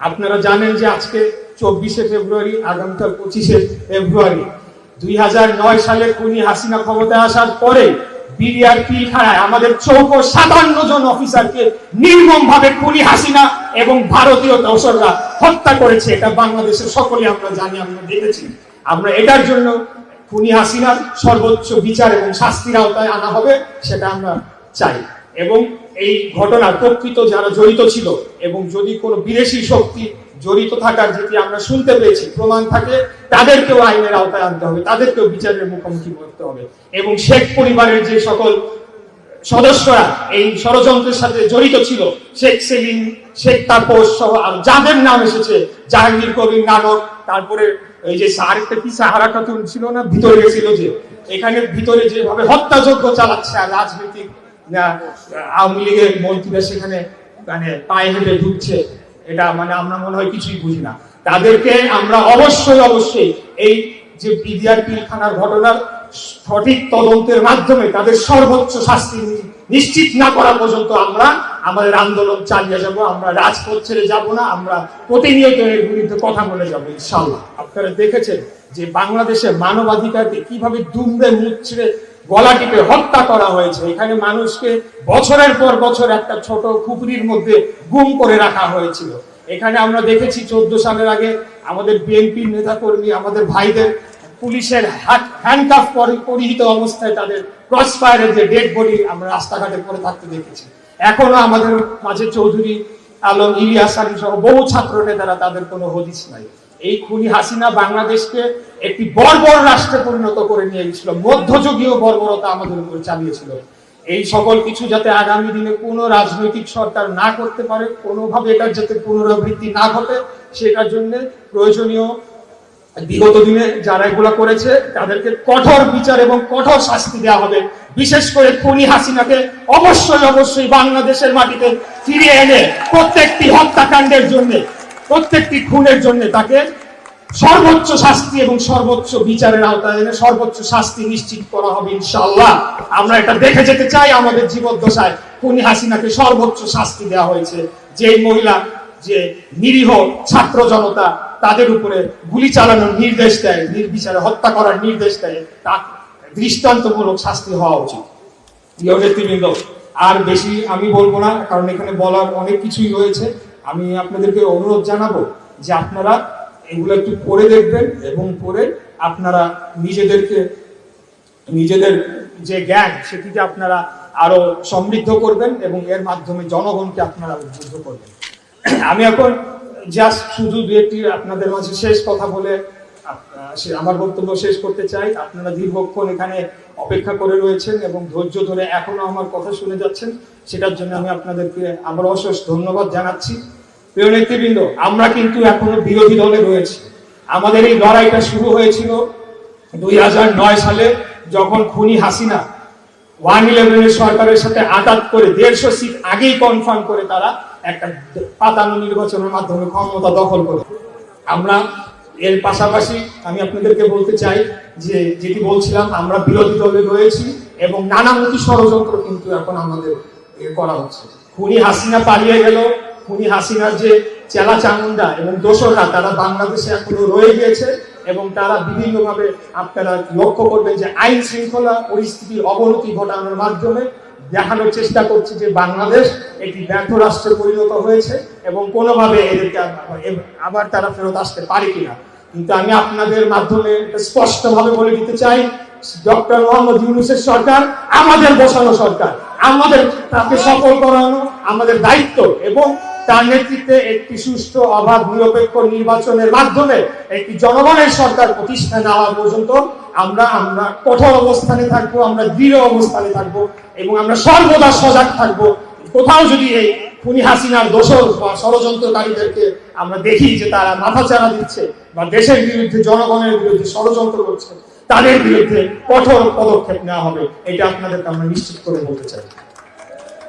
আপনারা জানেন যে আজকে চব্বিশে ফেব্রুয়ারি, আগামীকাল পঁচিশে ফেব্রুয়ারি। দুই নয় সালে খুনি হাসিনা ক্ষমতায় আসার পরে বিডিআর পিলখানায় আমাদের চৌকো সাতান্ন জন অফিসারকে নির্মম ভাবে খুনি হাসিনা এবং ভারতীয় দোসররা হত্যা করেছে। এটা বাংলাদেশের সকলে আমরা জানি, আমরা দেখেছি। আমরা এটার জন্য খুনি হাসিনার সর্বোচ্চ বিচার এবং শাস্তির আওতায় আনা হবে, সেটা আমরা চাই। এবং এই ঘটনার প্রকৃত যারা জড়িত ছিল এবং যদি কোনো বিদেশি শক্তি জড়িত থাকার যেটি আমরা শুনতে পেয়েছি, প্রমাণ থাকে, তাদেরকেও আইনের আওতায় আনতে হবে, তাদেরকেও বিচারের মুখোমুখি করতে হবে এবং শেখ পরিবারের যে সকল সদস্যরা এই ষড়যন্ত্রের সাথে জড়িত ছিল, শেখ সেলিম, শেখ তাপস সহ আর যাদের নাম এসেছে, জাহাঙ্গীর কবির নানক, তারপরে এই যে আরেকটা কি, সাহারা খাতুন ছিল না? ভিতরে গেছিল যে, এখানে ভিতরে যেভাবে হত্যাযজ্ঞ চালাচ্ছে রাজনৈতিক আওয়ামী লীগের মন্ত্রীরা সেখানে মানে পায়ে হেঁটে ঢুকছে। এটা মানে আমরা মনে হয় কিছুই বুঝি না। তাদেরকে আমরা অবশ্যই অবশ্যই এই যে বিডিআর পিলখানার ঘটনার সঠিক তদন্তের মাধ্যমে তাদের সর্বোচ্চ শাস্তি নিশ্চিত না করা পর্যন্ত আমরা আমাদের আন্দোলন চালিয়ে যাব, আমরা রাজপথ ছেড়ে যাব না, আমরা প্রতিনিয়ত এর বিরুদ্ধে কথা বলে যাব ইনশাল্লাহ আপনারা দেখেছেন যে বাংলাদেশের মানবাধিকারকে কীভাবে দুমড়ে মুচড়ে গলা টিপে হত্যা করা হয়েছে। এখানে মানুষকে বছরের পর বছর একটা ছোট খুপরির মধ্যে গুম করে রাখা হয়েছিল। এখানে আমরা দেখেছি চোদ্দ সালের আগে আমাদের বিএনপির আমাদের ভাইদের পুলিশের হ্যান্ডকাফ পরিহিত অবস্থায় তাদের ক্রস ফায়ারের যে ডেড বডি আমরা রাস্তাঘাটে পড়ে থাকতে দেখেছি। এখনও আমাদের মাঝে চৌধুরী আলম, ইলিয়াস আলী সহ বহু ছাত্র নেতারা তাদের কোনো হদিস নাই। এই খুনি হাসিনা বাংলাদেশকে একটি বর্বর রাষ্ট্রে পরিণত করে নিয়ে গেছিল মধ্যযুগীয় বর্বরতা আমাদের উপর চালিয়েছিল। এই সকল কিছু যাতে আগামী দিনে কোনো রাজনৈতিক সরকার না করতে পারে, কোনোভাবে এটার যাতে পুনরাবৃত্তি না ঘটে, সেটার জন্য প্রয়োজনীয় বিগত দিনে যারা এগুলা করেছে, তাদেরকে কঠোর বিচার এবং কঠোর শাস্তি দেওয়া হবে। বিশেষ করে খুনি হাসিনাকে অবশ্যই অবশ্যই বাংলাদেশের মাটিতে ফিরিয়ে এনে প্রত্যেকটি হত্যাকাণ্ডের জন্য প্রত্যেকটি খুনের জন্য তাকে সর্বোচ্চ শাস্তি এবং সর্বোচ্চ বিচারের আওতায় এনে সর্বোচ্চ শাস্তি নিশ্চিত করা হবে, ইনশাআল্লাহ। আমরা এটা দেখে যেতে চাই আমাদের জীবদ্দশায় খুনি হাসিনাকে সর্বোচ্চ শাস্তি দেওয়া হয়েছে। যে মহিলা, যে নিরীহ ছাত্র জনতা তাদের উপরে গুলি চালানোর নির্দেশ দেয়, নির্বিচারে হত্যা করার নির্দেশ দেয়, তা দৃষ্টান্তমূলক শাস্তি হওয়া উচিত। প্রিয় নেতৃবৃন্দ আর বেশি আমি বলব না, কারণ এখানে বলার অনেক কিছুই রয়েছে। আমি আপনাদেরকে অনুরোধ জানাব যে আপনারা এগুলো একটু পড়ে দেখবেন এবং পড়ে আপনারা নিজেদেরকে, নিজেদের যে জ্ঞান সেটিকে আপনারা আরও সমৃদ্ধ করবেন এবং এর মাধ্যমে জনগণকে আপনারা উদ্বুদ্ধ করবেন। আমি এখন জাস্ট শুধু দু একটি আপনাদের মাঝে শেষ কথা বলে আমার বক্তব্য শেষ করতে চাই। আপনারা দীর্ঘক্ষণ এখানে অপেক্ষা করে রয়েছেন এবং ধৈর্য ধরে এখনও আমার কথা শুনে যাচ্ছেন। সেটার জন্য আমি আপনাদেরকে আবার অশেষ ধন্যবাদ জানাচ্ছি। প্রিয় নেতৃবৃন্দ, আমরা কিন্তু এখনও বিরোধী দলে রয়েছি। আমাদের এই লড়াইটা শুরু হয়েছিল দুই হাজার নয় সালে যখন খুনি হাসিনা ওয়ান ইলেভেনের সরকারের সাথে আঘাত করে দেড়শো সিট আগেই কনফার্ম করে তারা একটা পাতানো নির্বাচনের মাধ্যমে ক্ষমতা দখল করে। আমরা এর পাশাপাশি আমি আপনাদেরকে বলতে চাই যে, যেটি বলছিলাম, আমরা বিরোধী দলে রয়েছি এবং নানামুখী ষড়যন্ত্র কিন্তু এখন আমাদের করা হচ্ছে। খুনি হাসিনা পালিয়ে গেল খুনি হাসিনার যে চেলা চামুন্ডা এবং দোসররা, তারা বাংলাদেশে এখনও রয়ে গিয়েছে এবং তারা বিভিন্নভাবে আপনারা লক্ষ্য করবেন যে আইন শৃঙ্খলা পরিস্থিতির অবনতি ঘটানোর মাধ্যমে দেখানোর চেষ্টা করছে যে বাংলাদেশ একটি ব্যর্থ রাষ্ট্রে পরিণত হয়েছে এবং কোনোভাবে এদেরকে আবার- তারা ফেরত আসতে পারে কিনা। কিন্তু আমি আপনাদের মাধ্যমে স্পষ্টভাবে বলে দিতে চাই, ডক্টর মোহাম্মদ ইউনুসের সরকার, আমাদের বসানো সরকার, আমাদের তাকে সফল করানো, আমাদের দায়িত্ব এবং তার নেতৃত্বে একটি সুষ্ঠু অবাধ নিরপেক্ষ নির্বাচনের মাধ্যমে একটি জনগণের সরকার প্রতিষ্ঠা না হওয়া পর্যন্ত আমরা আমরা কঠোর অবস্থানে থাকব, আমরা দৃঢ় অবস্থানে থাকব এবং আমরা সর্বদা সজাগ থাকব। কোথাও যদি এই খুনি হাসিনার দোষর বা ষড়যন্ত্রকারীদেরকে আমরা দেখি যে তারা মাথা চারা দিচ্ছে বা দেশের বিরুদ্ধে, জনগণের বিরুদ্ধে ষড়যন্ত্র করছে, তাদের বিরুদ্ধে কঠোর পদক্ষেপ নেওয়া হবে, এটা আপনাদেরকে আমরা নিশ্চিত করে বলতে চাই।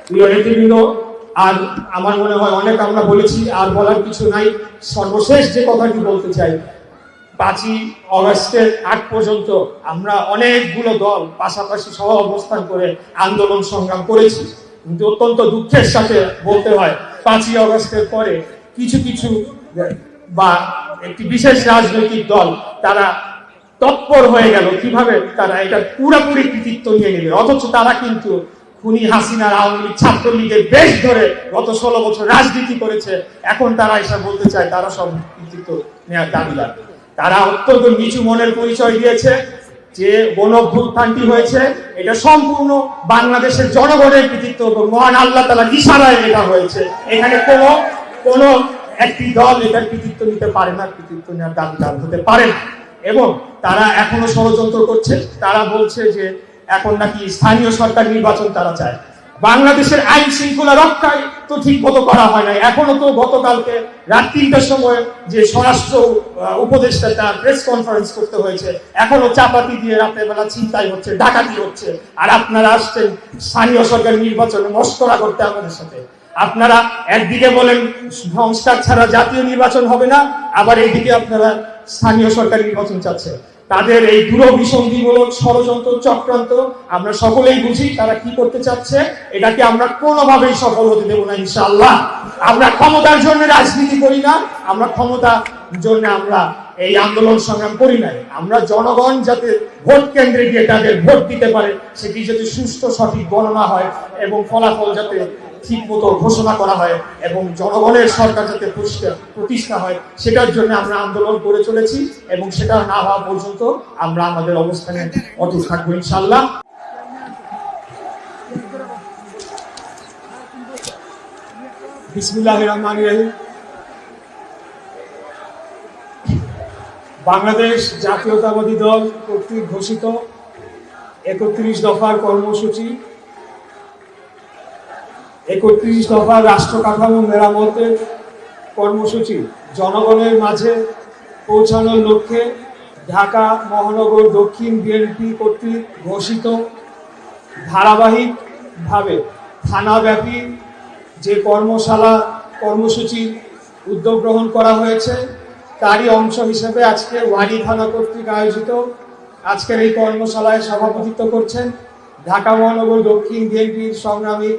প্রিয় নেতৃবৃন্দ আর আমার মনে হয় অনেক আমরা বলেছি, আর বলার কিছু নাই। সর্বশেষ যে কথাটি বলতে চাই, পাঁচই অগস্টের আগ পর্যন্ত আমরা অনেকগুলো দল পাশাপাশি সহ অবস্থান করে আন্দোলন সংগ্রাম করেছি। কিন্তু অত্যন্ত দুঃখের সাথে বলতে হয়, পাঁচই অগস্টের পরে কিছু কিছু বা একটি বিশেষ রাজনৈতিক দল তারা তৎপর হয়ে গেল। কীভাবে তারা এটা পুরোপুরি কৃতিত্ব নিয়ে নেবে? অথচ তারা কিন্তু খুনি হাসিনার আওয়ামী লীগ ছাত্রলীগের বেশ ধরে গত ষোলো বছর রাজনীতি করেছে। এখন তারা এসে বলতে চায়, তারা সব কৃতিত্ব নেওয়ার দাবিদার তারা অত্যন্ত নিচু মনের পরিচয় দিয়েছে যে গণভ্যুত্থানটি হয়েছে, এটা সম্পূর্ণ বাংলাদেশের জনগণের কৃতিত্ব মহান আল্লাহ তালা ইশারায় এটা হয়েছে। এখানে কোনো কোনো একটি দল এটার কৃতিত্ব নিতে পারে না, কৃতিত্ব নেওয়ার দাবিদার হতে পারে না। এবং তারা এখনও ষড়যন্ত্র করছে, তারা বলছে যে এখন নাকি স্থানীয় সরকার নির্বাচন তারা চায়। বাংলাদেশের আইন শৃঙ্খলা রক্ষায় তো ঠিক মতো করা হয় নাই। এখনও তো গতকালকে রাত তিনটার সময় যে স্বরাষ্ট্র উপদেষ্টা তার প্রেস কনফারেন্স করতে হয়েছে, এখনও চাপাতি দিয়ে রাতের বেলা চিন্তাই হচ্ছে, ডাকাতি হচ্ছে। আর আপনারা আসছেন স্থানীয় সরকার নির্বাচনে মস্করা করতে আমাদের সাথে। আপনারা একদিকে বলেন সংস্কার ছাড়া জাতীয় নির্বাচন হবে না, আবার এইদিকে আপনারা স্থানীয় সরকার নির্বাচন চাচ্ছে। তাদের এই দূরভিসন্ধিমূলক ষড়যন্ত্র চক্রান্ত আমরা সকলেই বুঝি তারা কি করতে চাচ্ছে, এটাকে আমরা কোনোভাবেই সফল হতে দেবো না ইনশাআল্লাহ। আমরা ক্ষমতার জন্য রাজনীতি করি না, আমরা ক্ষমতার জন্য আমরা এই আন্দোলন সংগ্রাম করি নাই। আমরা জনগণ যাতে ভোট কেন্দ্রে গিয়ে তাদের ভোট দিতে পারে, সেটি যাতে সুস্থ সঠিক গণনা হয় এবং ফলাফল যাতে ঠিক মতো ঘোষণা করা হয় এবং জনগণের সরকার যাতে প্রতিষ্ঠা- হয়, সেটার জন্য আমরা আন্দোলন করে চলেছি এবং সেটা না হওয়া পর্যন্ত আমরা আমাদের অবস্থানে অটুট থাকব ইনশাল্লাহ বাংলাদেশ জাতীয়তাবাদী দল কর্তৃক ঘোষিত একত্রিশ দফার কর্মসূচি একত্রিশ দফার রাষ্ট্র কাঠামো মেরামতের কর্মসূচি জনগণের মাঝে পৌঁছানোর লক্ষ্যে ঢাকা মহানগর দক্ষিণ বিএনপি কর্তৃক ঘোষিত ধারাবাহিকভাবে থানাব্যাপী যে কর্মশালা কর্মসূচির উদ্যোগ গ্রহণ করা হয়েছে, তারই অংশ হিসেবে আজকে ওয়ারি থানা কর্তৃক আয়োজিত আজকের এই কর্মশালায় সভাপতিত্ব করছেন ঢাকা মহানগর দক্ষিণ বিএনপির সংগ্রামী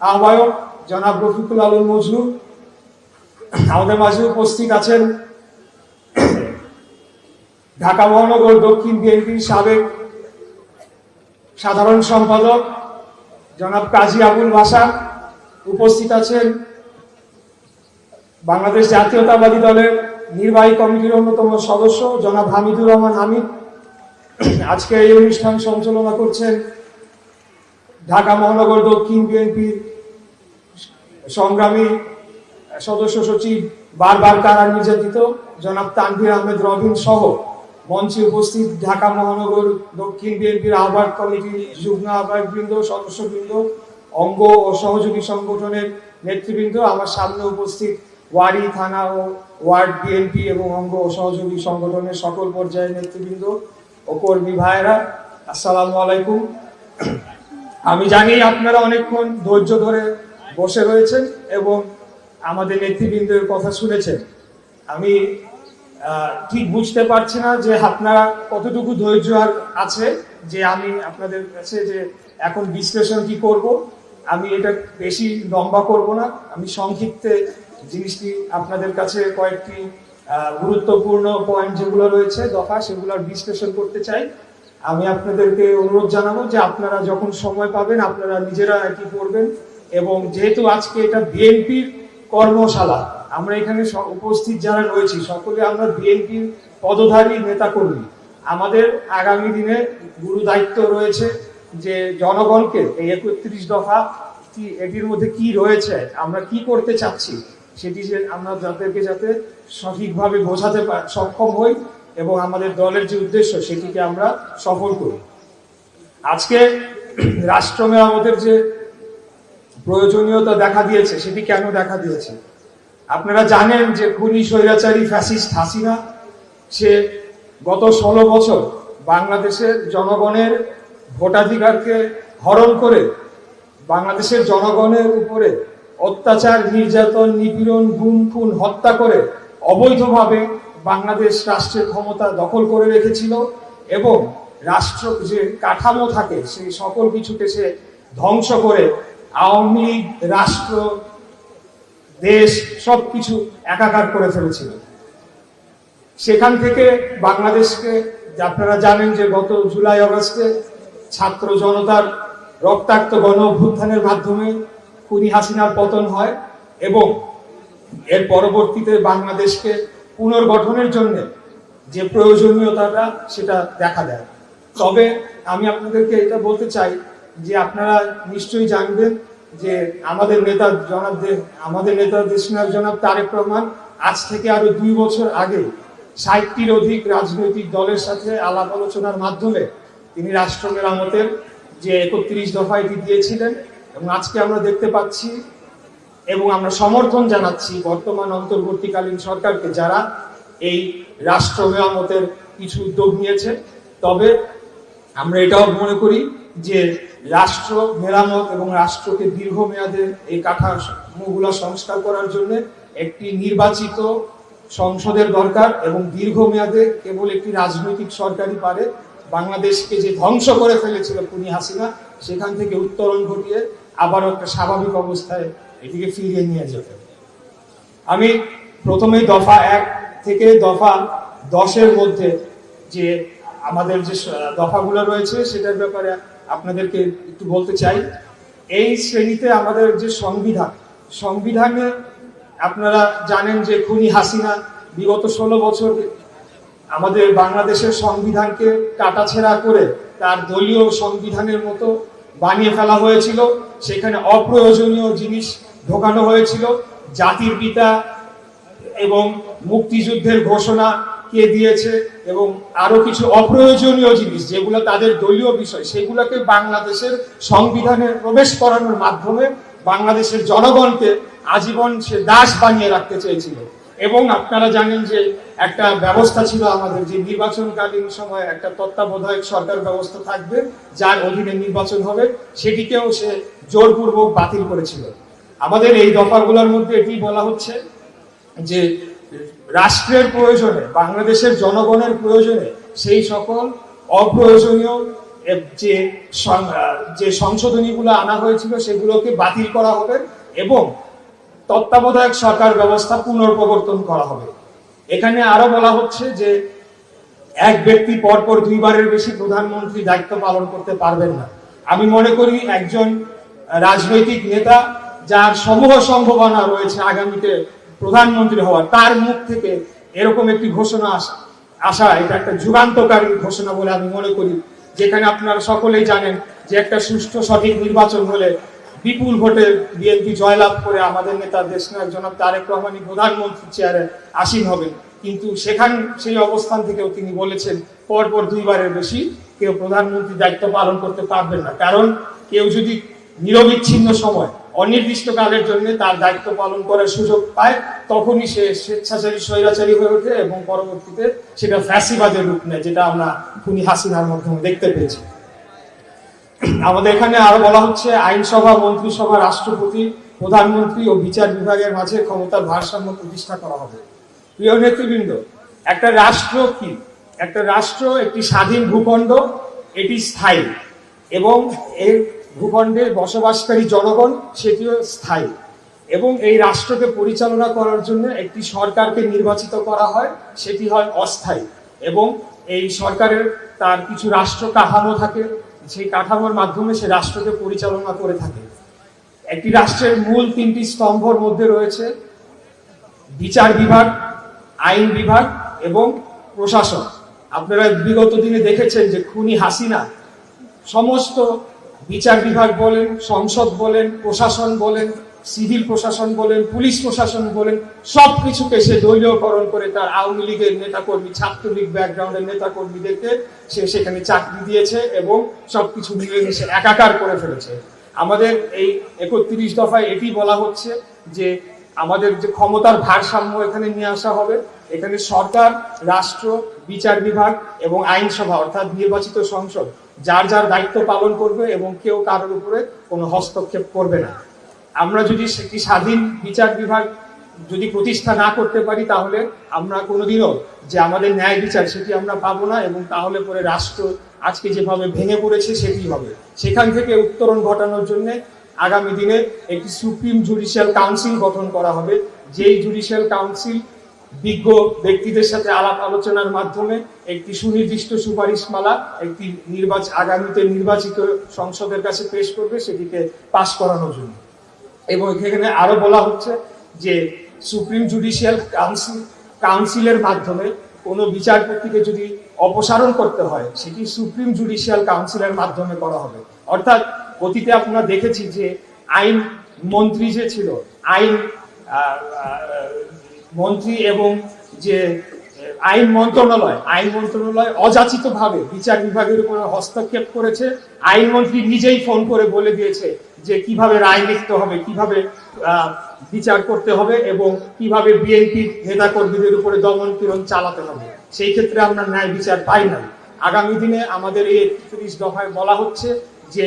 আহ্বায়ক জনাব রফিকুল আলম মজনু। আমাদের মাঝে উপস্থিত আছেন ঢাকা মহানগর দক্ষিণ বিএনপির সাবেক সাধারণ সম্পাদক জনাব কাজী আবুল বাসা উপস্থিত আছেন বাংলাদেশ জাতীয়তাবাদী দলের নির্বাহী কমিটির অন্যতম সদস্য জনাব হামিদুর রহমান হামিদ। আজকে এই অনুষ্ঠান সঞ্চালনা করছেন ঢাকা মহানগর দক্ষিণ বিএনপির সংগ্রামী সদস্য সচিব বারবার কারা নির্যাতিত জনাব তানভীর আহমেদ রবিন সহ মঞ্চে উপস্থিত ঢাকা মহানগর দক্ষিণ বিএনপির আহ্বায়ক কমিটির যুগ্ম আহ্বায়ক বৃন্দ সদস্যবৃন্দ, অঙ্গ ও সহযোগী সংগঠনের নেতৃবৃন্দ, আমার সামনে উপস্থিত ওয়ারি থানা ও ওয়ার্ড বিএনপি এবং অঙ্গ ও সহযোগী সংগঠনের সকল পর্যায়ের নেতৃবৃন্দ ও কর্মী ভাইয়েরা, আসসালামু আলাইকুম। আমি জানি আপনারা অনেকক্ষণ ধৈর্য ধরে বসে রয়েছেন এবং আমাদের নেতৃবৃন্দের কথা শুনেছেন। আমি ঠিক বুঝতে পারছি না যে আপনারা কতটুকু ধৈর্য আর আছে যে আমি আপনাদের কাছে যে এখন বিশ্লেষণ কি করব। আমি এটা বেশি লম্বা করব না। আমি সংক্ষিপ্তে জিনিসটি আপনাদের কাছে কয়েকটি গুরুত্বপূর্ণ পয়েন্ট যেগুলো রয়েছে, দফা সেগুলোর বিশ্লেষণ করতে চাই। আমি আপনাদেরকে অনুরোধ জানাব যে আপনারা যখন সময় পাবেন, আপনারা নিজেরা এটি করবেন। এবং যেহেতু আজকে এটা বিএনপির কর্মশালা, আমরা এখানে উপস্থিত যারা রয়েছি, সকলে আমরা বিএনপির পদধারী নেতাকর্মী। আমাদের আগামী দিনে গুরু দায়িত্ব রয়েছে যে জনগণকে এই একত্রিশ দফা কি, এটির মধ্যে কি রয়েছে, আমরা কি করতে চাচ্ছি, সেটি যে আমরা যাদেরকে যাতে সঠিকভাবে বোঝাতে সক্ষম হই। এবং আমাদের দলের যে উদ্দেশ্য সেটিকে আমরা সফল করি। আজকে রাষ্ট্র মেরামতের যে প্রয়োজনীয়তা দেখা দিয়েছে, সেটি কেন দেখা দিয়েছে? আপনারা জানেন যে খুনি, স্বৈরাচারী, ফ্যাসিস্ট হাসিনা, সে গত ষোলো বছর বাংলাদেশের জনগণের ভোটাধিকারকে হরণ করে বাংলাদেশের জনগণের উপরে অত্যাচার, নির্যাতন, নিপীড়ন, গুম, খুন, হত্যা করে অবৈধভাবে বাংলাদেশ রাষ্ট্রের ক্ষমতা দখল করে রেখেছিল এবং রাষ্ট্র যে কাঠামো থাকে, সেই সকল কিছুকে সে ধ্বংস করে আওয়ামী লীগ, রাষ্ট্র, দেশ সব কিছু একাকার করে ফেলেছিল। সেখান থেকে বাংলাদেশকে আপনারা জানেন যে গত জুলাই অগস্টে ছাত্র জনতার রক্তাক্ত গণ অভ্যুত্থানের মাধ্যমে খুনি হাসিনার পতন হয় এবং এর পরবর্তীতে বাংলাদেশকে পুনর্গঠনের জন্য যে প্রয়োজনীয়তাটা সেটা দেখা দেয়। তবে আমি আপনাদেরকে এটা বলতে চাই যে আপনারা নিশ্চয়ই জানবেন যে আমাদের নেতা জনাব আমাদের নেতা দেশনায়ক জনাব তারেক রহমান আজ থেকে আরও দুই বছর আগে ষাটটির অধিক রাজনৈতিক দলের সাথে আলাপ আলোচনার মাধ্যমে তিনি রাষ্ট্র মেরামতের যে একত্রিশ দফা এটি দিয়েছিলেন এবং আজকে আমরা দেখতে পাচ্ছি এবং আমরা সমর্থন জানাচ্ছি বর্তমান অন্তর্বর্তীকালীন সরকারকে যারা এই রাষ্ট্র মেরামতের কিছু উদ্যোগ নিয়েছে। তবে আমরা এটাও মনে করি যে রাষ্ট্র মেরামত এবং রাষ্ট্রকে দীর্ঘমেয়াদে এই কাঠামোগুলো সংস্কার করার জন্য একটি নির্বাচিত সংসদের দরকার এবং দীর্ঘমেয়াদে কেবল একটি রাজনৈতিক সরকারই পারে। বাংলাদেশকে যে ধ্বংস করে ফেলেছিল খুনি হাসিনা, সেখান থেকে উত্তরণ ঘটিয়ে আবারও একটা স্বাভাবিক অবস্থায় এটিকে ফিরিয়ে নিয়ে যেতে আমি প্রথমেই দফা এক থেকে দফা দশের মধ্যে যে আমাদের যে দফাগুলো রয়েছে, সেটার ব্যাপারে আপনাদেরকে একটু বলতে চাই। এই শ্রেণীতে আমাদের যে সংবিধান, সংবিধানে আপনারা জানেন যে খুনি হাসিনা বিগত ষোলো বছর আমাদের বাংলাদেশের সংবিধানকে কাটাছেড়া করে তার দলীয় সংবিধানের মতো বানিয়ে ফেলা হয়েছিল। সেখানে অপ্রয়োজনীয় জিনিস ঢোকানো হয়েছিল। জাতির পিতা এবং মুক্তিযুদ্ধের ঘোষণা কে দিয়েছে এবং আরও কিছু অপ্রয়োজনীয় জিনিস যেগুলো তাদের দলীয় বিষয়, সেগুলোকে বাংলাদেশের সংবিধানে প্রবেশ করানোর মাধ্যমে বাংলাদেশের জনগণকে আজীবন সে দাস বানিয়ে রাখতে চেয়েছিল। এবং আপনারা জানেন যে একটা ব্যবস্থা ছিল আমাদের যে নির্বাচনকালীন সময় একটা তত্ত্বাবধায়ক সরকার ব্যবস্থা থাকবে, যার অধীনে নির্বাচন হবে, সেটিকেও সে জোরপূর্বক বাতিল করেছিল। আমাদের এই দফাগুলোর মধ্যে এটি বলা হচ্ছে যে রাষ্ট্রের প্রয়োজনে, বাংলাদেশের জনগণের প্রয়োজনে সেই সকল অপ্রয়োজনীয় যে যে সংশোধনীগুলো আনা হয়েছিল, সেগুলোকে বাতিল করা হবে এবং তত্ত্বাবধায়ক সরকার ব্যবস্থা পুনর্প্রবর্তন করা হবে। এখানে আরও বলা হচ্ছে যে, এক ব্যক্তি পরপর দুইবারের বেশি প্রধানমন্ত্রী দায়িত্ব পালন করতে পারবেন না। আমি মনে করি একজন রাজনৈতিক নেতা যার সমূহ সম্ভাবনা রয়েছে আগামীতে প্রধানমন্ত্রী হওয়ার, তার মুখ থেকে এরকম একটি ঘোষণা আসা আসা, এটা একটা যুগান্তকারী ঘোষণা বলে আমি মনে করি। যেখানে আপনারা সকলেই জানেন যে একটা সুষ্ঠু সঠিক নির্বাচন হলে বিপুল ভোটে বিএনপি জয়লাভ করে আমাদের নেতা দেশনায়ক জনাব তারেক রহমানি প্রধানমন্ত্রী চেয়ারে আসীন হবেন। কিন্তু সেখান সেই অবস্থান থেকেও তিনি বলেছেন, পরপর দুইবারের বেশি কেউ প্রধানমন্ত্রী দায়িত্ব পালন করতে পারবেন না। কারণ কেউ যদি নিরবিচ্ছিন্ন সময়, অনির্দিষ্টকালের জন্য তার দায়িত্ব পালন করার সুযোগ পায়, তখনই সে স্বেচ্ছাচারী স্বৈরাচারী হয়ে ওঠে এবং পরবর্তীতে সেটা ফ্যাসিবাদের রূপ নেয়, যেটা আমরা খুনি হাসিনার মাধ্যমে দেখতে পেয়েছি। আমাদের এখানে আরও বলা হচ্ছে আইনসভা, মন্ত্রিসভা, রাষ্ট্রপতি, প্রধানমন্ত্রী ও বিচার বিভাগের মাঝে ক্ষমতার ভারসাম্য প্রতিষ্ঠা করা হবে। প্রিয় নেতৃবৃন্দ, একটা রাষ্ট্র কি? একটা রাষ্ট্র একটি স্বাধীন ভূখণ্ড, এটি স্থায়ী এবং এর ভূখণ্ডে বসবাসকারী জনগণ সেটিও স্থায়ী এবং এই রাষ্ট্রকে পরিচালনা করার জন্য একটি সরকারকে নির্বাচিত করা হয়, সেটি হয় অস্থায়ী এবং এই সরকারের তার কিছু রাষ্ট্র কাঠামো থাকে সেই কাঠামোর মাধ্যমে সে রাষ্ট্রকে পরিচালনা করে থাকে। একটি রাষ্ট্রের মূল তিনটি স্তম্ভর মধ্যে রয়েছে বিচার বিভাগ, আইন বিভাগ এবং প্রশাসন। আপনারা বিগত দিনে দেখেছেন যে খুনি হাসিনা সমস্ত বিচার বিভাগ বলেন, সংসদ বলেন, প্রশাসন বলেন সিভিল প্রশাসন বলেন, পুলিশ প্রশাসন বলেন সব কিছুকে সে দলীয়করণ করে তার আওয়ামী লীগের নেতাকর্মী, ছাত্রলীগ ব্যাকগ্রাউন্ডের নেতাকর্মীদেরকে সে সেখানে চাকরি দিয়েছে এবং সবকিছু মিলেমিশে একাকার করে ফেলেছে। আমাদের এই একত্রিশ দফায় এটি বলা হচ্ছে যে আমাদের যে ক্ষমতার ভারসাম্য এখানে নিয়ে আসা হবে। এখানে সরকার, রাষ্ট্র, বিচার বিভাগ এবং আইনসভা অর্থাৎ নির্বাচিত সংসদ, যার যার দায়িত্ব পালন করবে এবং কেউ কারোর উপরে কোনো হস্তক্ষেপ করবে না। আমরা যদি একটি স্বাধীন বিচার বিভাগ যদি প্রতিষ্ঠা না করতে পারি, তাহলে আমরা কোনোদিনও যে আমাদের ন্যায় বিচার সেটি আমরা পাবো না এবং তাহলে পরে রাষ্ট্র আজকে যেভাবে ভেঙে পড়েছে সেটি হবে। সেখান থেকে উত্তরণ ঘটানোর জন্য আগামী দিনে একটি সুপ্রিম জুডিশিয়াল কাউন্সিল গঠন করা হবে। যেই জুডিশিয়াল কাউন্সিল বিজ্ঞ ব্যক্তিদের সাথে আলাপ আলোচনার মাধ্যমে একটি সুনির্দিষ্ট সুপারিশমালা, একটি নির্বাচন আগামীতে নির্বাচিত সংসদের কাছে পেশ করবে, সেটিকে পাশ করানোর জন্য। এবং এখানে আরও বলা হচ্ছে যে সুপ্রিম জুডিশিয়াল কাউন্সিল, কাউন্সিলের মাধ্যমে কোনো বিচারপতিকে যদি অপসারণ করতে হয়, সেটি সুপ্রিম জুডিশিয়াল কাউন্সিলের মাধ্যমে করা হবে। অর্থাৎ অতীতে আপনারা দেখেছি যে আইন মন্ত্রী যে ছিল, আইন মন্ত্রী এবং যে আইন মন্ত্রণালয় আইন মন্ত্রণালয় অযাচিত ভাবে বিচার বিভাগের উপরে হস্তক্ষেপ করেছে। আইনমন্ত্রী নিজেই ফোন করে বলে দিয়েছে যে কীভাবে রায় লিখতে হবে, কীভাবে বিচার করতে হবে এবং কীভাবে বিএনপি নেতা কর্মীদের উপরে দমন পীড়ন চালাতে হবে। সেই ক্ষেত্রে আমরা ন্যায় বিচার পাই না আগামী দিনে আমাদের এই একত্রিশ দফায় বলা হচ্ছে যে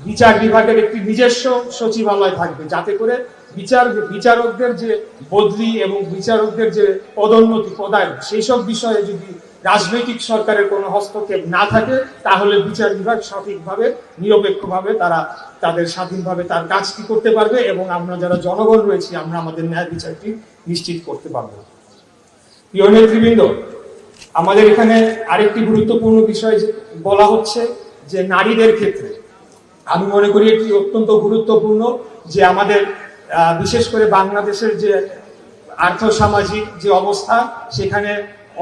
বিচার বিভাগের একটি নিজস্ব সচিবালয় থাকবে, যাতে করে বিচার বিচারকদের যে বদলি এবং বিচারকদের যে পদোন্নতি পদায়ন সেই সব বিষয়ে যদি রাজনৈতিক সরকারের কোনো হস্তক্ষেপ না থাকে, তাহলে বিচার বিভাগ সঠিকভাবে, নিরপেক্ষভাবে তারা তাদের স্বাধীনভাবে তার কাজটি করতে পারবে এবং আমরা যারা জনগণ রয়েছি, আমরা আমাদের ন্যায় বিচারটি নিশ্চিত করতে পারব। প্রিয় নেতৃবৃন্দ, আমাদের এখানে আরেকটি গুরুত্বপূর্ণ বিষয় বলা হচ্ছে যে নারীদের ক্ষেত্রে। আমি মনে করি এটি অত্যন্ত গুরুত্বপূর্ণ যে আমাদের বিশেষ করে বাংলাদেশের যে আর্থসামাজিক যে অবস্থা, সেখানে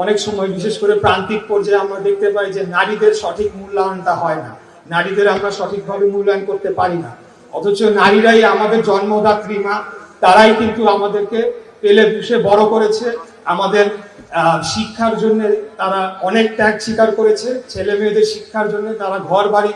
অনেক সময়, বিশেষ করে প্রান্তিক পর্যায়ে আমরা দেখতে পাই যে নারীদের সঠিক মূল্যায়নটা হয় না। নারীদের আমরা সঠিকভাবে মূল্যায়ন করতে পারি না। অথচ নারীরাই আমাদের জন্মদাত্রী মা, তারাই কিন্তু আমাদেরকে পেলে পুষে বড় করেছে। আমাদের শিক্ষার জন্য তারা অনেক ত্যাগ স্বীকার করেছে। ছেলে মেয়েদের শিক্ষার জন্য তারা ঘর বাড়ি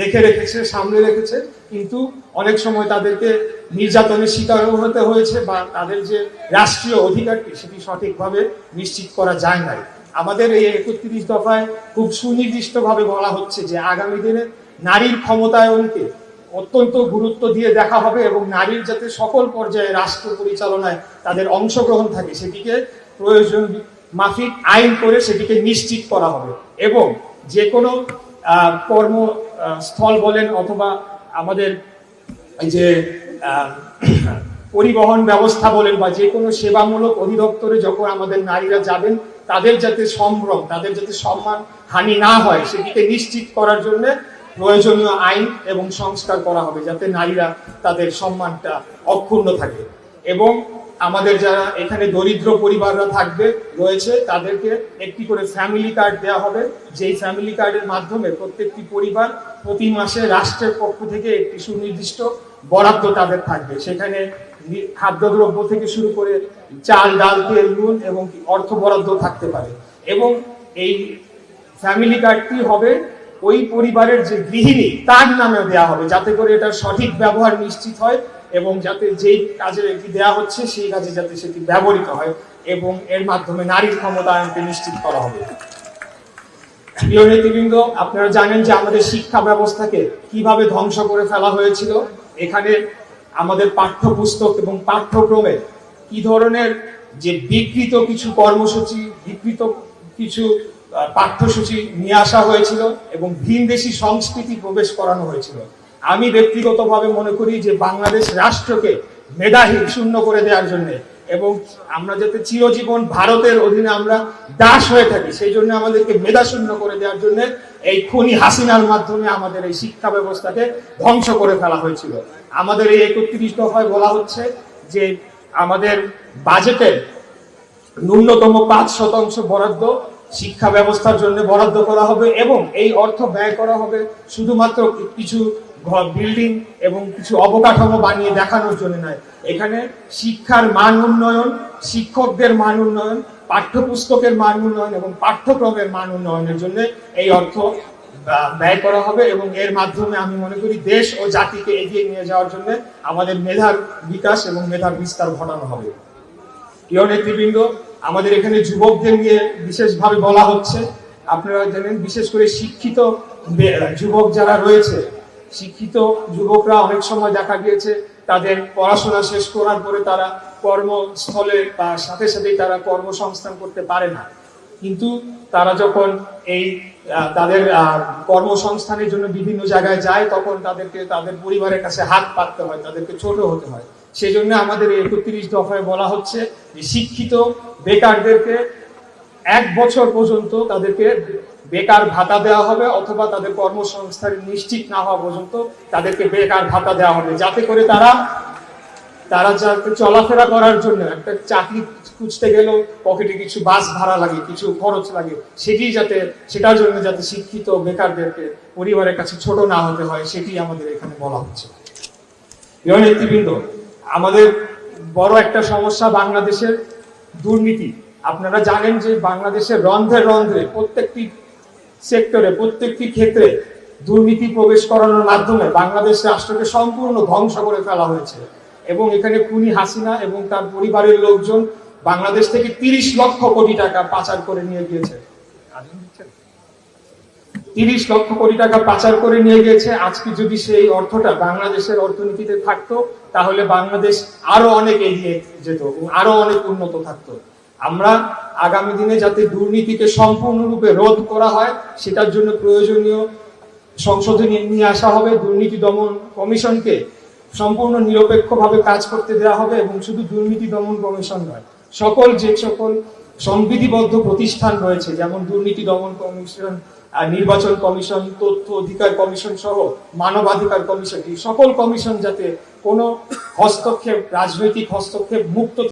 দেখে রেখেছে সামনে রেখেছে। কিন্তু অনেক সময় তাদেরকে নির্যাতনের শিকারও হতে হয়েছে বা তাদের যে রাষ্ট্রীয় অধিকারটি সেটি সঠিকভাবে নিশ্চিত করা যায় না আমাদের এই একত্রিশ দফায় খুব সুনির্দিষ্টভাবে বলা হচ্ছে যে আগামী দিনে নারীর ক্ষমতায়নকে অত্যন্ত গুরুত্ব দিয়ে দেখা হবে এবং নারীর যাতে সকল পর্যায়ে রাষ্ট্র পরিচালনায় তাদের অংশগ্রহণ থাকে সেটিকে প্রয়োজন মাফিক আইন করে সেটিকে নিশ্চিত করা হবে এবং যে কোনো আহ, কর্ম স্থল বলেন অথবা আমাদের যে পরিবহন ব্যবস্থা বলেন বা যে কোনো সেবামূলক অধিদপ্তরে যখন আমাদের নারীরা যাবেন, তাদের যাতে সম্ভ্রম, তাদের যাতে সম্মান হানি না হয়, সেটিকে নিশ্চিত করার জন্য প্রয়োজনীয় আইন এবং সংস্কার করা হবে, যাতে নারীরা তাদের সম্মানটা অক্ষুণ্ণ থাকে। এবং আমাদের যারা এখানে দরিদ্র পরিবাররা থাকবে, রয়েছে, তাদেরকে একটি করে ফ্যামিলি কার্ড দেওয়া হবে। যেই ফ্যামিলি কার্ডের মাধ্যমে প্রত্যেকটি পরিবার প্রতি মাসে রাষ্ট্রের পক্ষ থেকে একটি সুনির্দিষ্ট বরাদ্দ তাদের থাকবে। সেখানে খাদ্যদ্রব্য থেকে শুরু করে চাল, ডাল, তেল, নুন এবং অর্থ বরাদ্দ থাকতে পারে। এবং এই ফ্যামিলি কার্ডটি হবে? ওই পরিবারের যে গৃহিণী, তার নামে দেওয়া হবে যাতে করে এটার সঠিক ব্যবহার নিশ্চিত হয় এবং যাতে যেই কাজে এটি দেওয়া হচ্ছে, সেই কাজে যাতে সেটি ব্যবহৃত হয় এবং এর মাধ্যমে নারীর ক্ষমতায়নকে নিশ্চিত করা হবে। প্রিয় নেতৃবৃন্দ, আপনারা জানেন যে আমাদের শিক্ষা ব্যবস্থাকে কীভাবে ধ্বংস করে ফেলা হয়েছিল? এখানে আমাদের পাঠ্যপুস্তক এবং পাঠ্যক্রমে কি ধরনের যে বিকৃত কিছু কর্মসূচি, বিকৃত কিছু পাঠ্যসূচি নিয়ে আসা হয়েছিল এবং ভিনদেশি সংস্কৃতি প্রবেশ করানো হয়েছিল। আমি ব্যক্তিগতভাবে মনে করি যে বাংলাদেশ রাষ্ট্রকে মেধাহীন, শূন্য করে দেওয়ার জন্য এবং আমরা যাতে চিরজীবন ভারতের অধীনে আমরা দাস হয়ে থাকি, সেই জন্য আমাদেরকে মেধাশূন্য করে দেওয়ার জন্য এই খুনি হাসিনার মাধ্যমে আমাদের এই শিক্ষা ব্যবস্থাকে ধ্বংস করে ফেলা হয়েছিল। আমাদের এই একত্রিশ দফায় বলা হচ্ছে যে আমাদের বাজেটের ন্যূনতম পাঁচ শতাংশ বরাদ্দ শিক্ষা ব্যবস্থার জন্য বরাদ্দ করা হবে এবং এই অর্থ ব্যয় করা হবে শুধুমাত্র কিছু বিল্ডিং এবং কিছু অবকাঠামো বানিয়ে দেখানোর জন্য নয়। এখানে শিক্ষার মান উন্নয়ন, শিক্ষকদের মান উন্নয়ন, পাঠ্যপুস্তকের মান উন্নয়ন এবং পাঠ্যক্রমের মান উন্নয়নের জন্য এই অর্থ ব্যয় করা হবে এবং এর মাধ্যমে আমি মনে করি দেশ ও জাতিকে এগিয়ে নিয়ে যাওয়ার জন্য আমাদের মেধার বিকাশ এবং মেধার বিস্তার ঘটানো হবে। প্রিয় নেতৃবৃন্দ, আমাদের এখানে যুবকদের নিয়ে বিশেষভাবে বলা হচ্ছে। আপনারা জানেন, বিশেষ করে শিক্ষিত যুবক যারা রয়েছে শিক্ষিত যুবকরা অনেক সময় দেখা গিয়েছে, তাদের পড়াশোনা শেষ করার পরে তারা কর্মস্থলে বা সাথে সাথেই তারা কর্মসংস্থান করতে পারে না। কিন্তু তারা যখন এই তাদের কর্মসংস্থানের জন্য বিভিন্ন জায়গায় যায়, তখন তাদেরকে, তাদের পরিবারের কাছে হাত পাততে হয়, তাদেরকে ছোট হতে হয়। সেই জন্য আমাদের একত্রিশ দফায় বলা হচ্ছে যে শিক্ষিত বেকারদেরকে এক বছর পর্যন্ত তাদেরকে বেকার ভাতা দেওয়া হবে অথবা তাদের কর্মসংস্থান নিশ্চিত না হওয়া পর্যন্ত তাদেরকে বেকার ভাতা দেওয়া হবে। যাতে করে তারা তারা যাতে চলাফেরা করার জন্য একটা চাকরি খুঁজতে গেলেও পকেটে কিছু বাস ভাড়া লাগে, কিছু খরচ লাগে, সেটি যাতে, সেটার জন্য যাতে শিক্ষিত বেকারদেরকে পরিবারের কাছে ছোট না হতে হয়, সেটি আমাদের এখানে বলা হচ্ছে। নেতৃবৃন্দ, আমাদের বড় একটা সমস্যা বাংলাদেশের দুর্নীতি। আপনারা জানেন যে বাংলাদেশের রন্ধ্রে রন্ধ্রে প্রত্যেকটি সেক্টরে, প্রত্যেকটি ক্ষেত্রে দুর্নীতি প্রবেশ করানোর মাধ্যমে বাংলাদেশ রাষ্ট্রকে সম্পূর্ণ ধ্বংস করে ফেলা হয়েছে। এবং এখানে খুনি হাসিনা এবং তার পরিবারের লোকজন বাংলাদেশ থেকে তিরিশ লক্ষ কোটি টাকা পাচার করে নিয়ে গিয়েছে। তিরিশ লক্ষ কোটি টাকা পাচার করে নিয়ে গিয়েছে। আজকে যদি সেই অর্থটা বাংলাদেশের অর্থনীতিতে থাকতো, তাহলে বাংলাদেশ আরও অনেক এগিয়ে যেত আরও অনেক উন্নত থাকতো। আমরা আগামী দিনে যাতে দুর্নীতিকে সম্পূর্ণরূপে রোধ করা হয়, সেটার জন্য প্রয়োজনীয় সংশোধনী নিয়ে আসা হবে। দুর্নীতি দমন কমিশনকে সম্পূর্ণ নিরপেক্ষভাবে কাজ করতে দেওয়া হবে এবং শুধু দুর্নীতি দমন কমিশন নয়, সকল যে সকল সংবিধিবদ্ধ প্রতিষ্ঠান রয়েছে, যেমন দুর্নীতি দমন কমিশন নির্বাচন কমিশন, তথ্য অধিকার কমিশন সহ মানবাধিকার কমিশন সকল কমিশন যাতে কোনো হস্তক্ষেপ, রাজনৈতিক হস্তক্ষেপ, মুক্ত